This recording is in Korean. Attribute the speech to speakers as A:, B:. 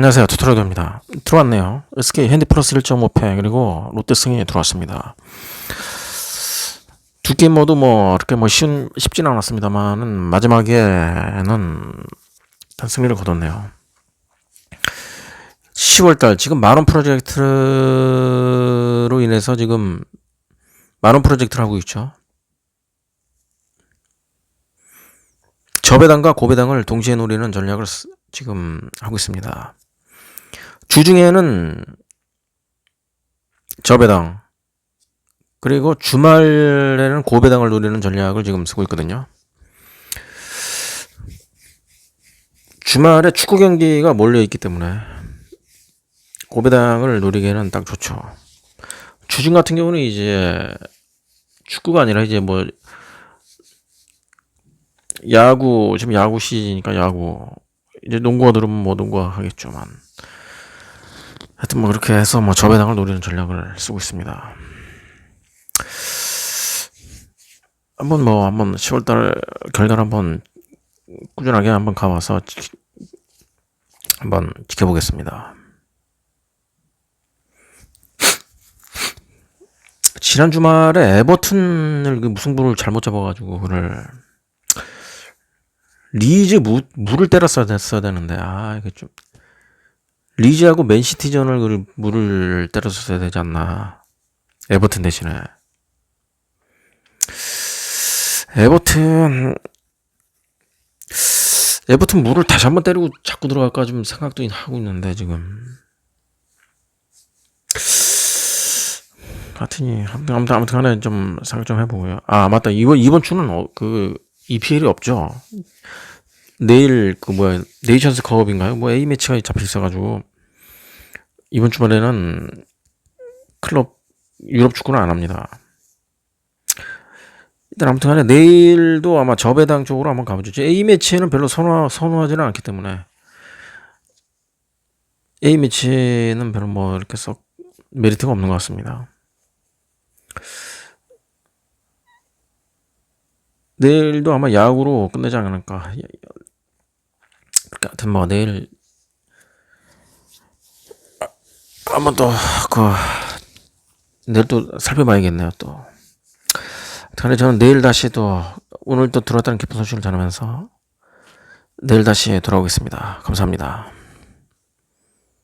A: 안녕하세요. 투토로드입니다. 들어왔네요. SK 핸디 플러스 1.5패 그리고 롯데 승이 들어왔습니다. 두 게임 모두 뭐 그렇게 뭐 쉬운 쉽지는 않았습니다만은 마지막에는 일단 승리를 거뒀네요. 10월달 지금 만원 프로젝트로 인해서 지금 만원 프로젝트를 하고 있죠. 저배당과 고배당을 동시에 노리는 전략을 쓰- 지금 하고 있습니다. 주중에는 저배당 그리고 주말에는 고배당을 노리는 전략을 지금 쓰고 있거든요. 주말에 축구 경기가 몰려 있기 때문에 고배당을 노리기에는 딱 좋죠. 주중 같은 경우는 이제 축구가 아니라 이제 뭐 야구 지금 야구 시즌이니까 야구 이제 농구가 들으면 뭐 농구가 하겠죠만 하여튼 뭐 그렇게 해서 뭐 저배당을 노리는 전략을 쓰고 있습니다. 한번 뭐 한번 10월달 결과를 한번 꾸준하게 한번 가봐서 지- 한번 지켜보겠습니다. 지난 주말에 에버튼을 그 무승부를 잘못 잡아가지고 그를 리즈 무, 물을 때렸어야 됐어야 되는데 아 이게 좀 리즈하고 맨시티전을 그 물을 때렸어야 되지 않나. 에버튼 대신에. 에버튼 에버튼 물을 다시 한번 때리고 자꾸 들어갈까 좀 생각도 하고 있는데 지금. 하여튼이 아무튼 아무튼 아무튼 간에 좀 생각 좀 해보고요. 아 맞다. 이번 이번 주는 어, 그 EPL이 없죠? 내일 그 뭐야 네이션스 컵인가요? 뭐 A 매치가 잡혀 있어가지고 이번 주말에는 클럽 유럽 축구는 안 합니다. 일단 아무튼 간에 내일도 아마 저배당 쪽으로 한번 가보죠. A 매치는 별로 선호 선호하지는 않기 때문에 A 매치는 별로 뭐 이렇게 썩 메리트가 없는 것 같습니다. 내일도 아마 야구로 끝내지 않을까. 하여튼 뭐 내일 한번 또 그 내일 또 살펴봐야겠네요 또. 근데 저는 내일 다시 또 오늘 또 들어왔다는 기쁜 소식을 전하면서 내일 다시 돌아오겠습니다. 감사합니다.